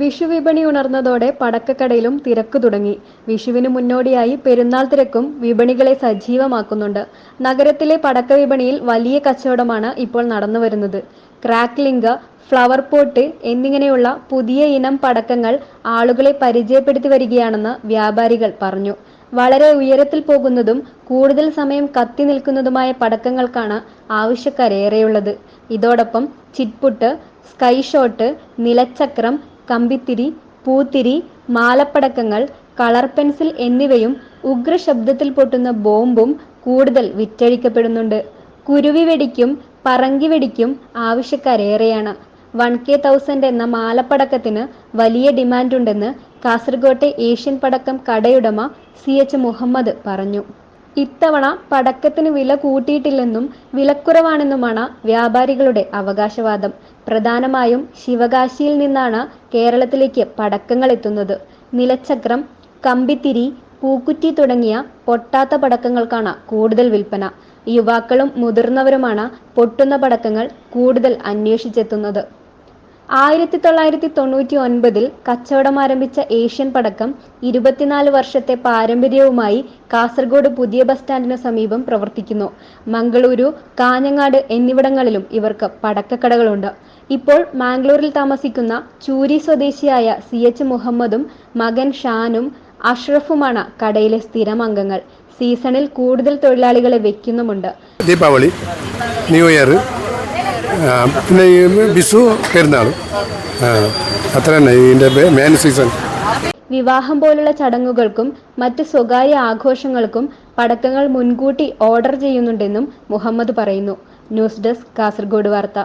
വിഷു വിപണി ഉണർന്നതോടെ പടക്കക്കടയിലും തിരക്ക് തുടങ്ങി. വിഷുവിന് മുന്നോടിയായി പെരുന്നാൾ തിരക്കും വിപണികളെ സജീവമാക്കുന്നുണ്ട്. നഗരത്തിലെ പടക്ക വിപണിയിൽ വലിയ കച്ചവടമാണ് ഇപ്പോൾ നടന്നു വരുന്നത് ക്രാക്ലിംഗ് ഫ്ലവർ പോട്ട് എന്നിങ്ങനെയുള്ള പുതിയ ഇനം പടക്കങ്ങൾ ആളുകളെ പരിചയപ്പെടുത്തി വരികയാണെന്ന് വ്യാപാരികൾ പറഞ്ഞു. വളരെ ഉയരത്തിൽ പോകുന്നതും കൂടുതൽ സമയം കത്തി നിൽക്കുന്നതുമായ പടക്കങ്ങൾക്കാണ് ആവശ്യക്കാരേറെയുള്ളത്. ഇതോടൊപ്പം ചിറ്റ്പുട്ട് സ്കൈഷോട്ട് നിലച്ചക്രം കമ്പിത്തിരി പൂത്തിരി മാലപ്പടക്കങ്ങൾ കളർ പെൻസിൽ എന്നിവയും ഉഗ്ര ശബ്ദത്തിൽ പൊട്ടുന്ന ബോംബും കൂടുതൽ വിറ്റഴിക്കപ്പെടുന്നുണ്ട്. കുരുവി വെടിക്കും ആവശ്യക്കാരേറെയാണ്. വൺ കെ തൗസൻഡ് എന്ന മാലപ്പടക്കത്തിന് വലിയ ഡിമാൻഡുണ്ടെന്ന് കാസർഗോട്ടെ ഏഷ്യൻ പടക്കം കടയുടമ സി എച്ച് മുഹമ്മദ് പറഞ്ഞു. ഇത്തവണ പടക്കത്തിന് വില കൂട്ടിയിട്ടില്ലെന്നും വിലക്കുറവാണെന്നുമാണ് വ്യാപാരികളുടെ അവകാശവാദം. പ്രധാനമായും ശിവകാശിയിൽ നിന്നാണ് കേരളത്തിലേക്ക് പടക്കങ്ങൾ എത്തുന്നത്. നിലച്ചക്രം കമ്പിത്തിരി പൂക്കുറ്റി തുടങ്ങിയ പൊട്ടാത്ത പടക്കങ്ങൾക്കാണ് കൂടുതൽ വിൽപ്പന. യുവാക്കളും മുതിർന്നവരുമാണ് പൊട്ടുന്ന പടക്കങ്ങൾ കൂടുതൽ അന്വേഷിച്ചെത്തുന്നത്. ആയിരത്തി തൊള്ളായിരത്തി തൊണ്ണൂറ്റി ഒൻപതിൽ കച്ചവടം ആരംഭിച്ച ഏഷ്യൻ പടക്കം ഇരുപത്തിനാല് വർഷത്തെ പാരമ്പര്യവുമായി കാസർഗോഡ് പുതിയ ബസ് സ്റ്റാൻഡിന് സമീപം പ്രവർത്തിക്കുന്നു. മംഗളൂരു കാഞ്ഞങ്ങാട് എന്നിവിടങ്ങളിലും ഇവർക്ക് പടക്കക്കടകളുണ്ട്. ഇപ്പോൾ മാംഗ്ലൂരിൽ താമസിക്കുന്ന ചൂരി സ്വദേശിയായ സി എച്ച് മുഹമ്മദും മകൻ ഷാനും അഷ്റഫുമാണ് കടയിലെ സ്ഥിരം അംഗങ്ങൾ. സീസണിൽ കൂടുതൽ തൊഴിലാളികളെ വെക്കുന്നുമുണ്ട്. ദീപാവളി ന്യൂ ഇയർ പിന്നെ ഈ വിഷു പെരുന്നാളും. അത്ര തന്നെ ഇതിന്റെ മെയിൻ സീസൺ വിവാഹം പോലുള്ള ചടങ്ങുകൾക്കും മറ്റ് സ്വകാര്യ ആഘോഷങ്ങൾക്കും പടക്കങ്ങൾ മുൻകൂട്ടി ഓർഡർ ചെയ്യുന്നുണ്ടെന്നും മുഹമ്മദ് പറയുന്നു. ന്യൂസ് ഡെസ്ക് കാസർഗോഡ് വാർത്ത.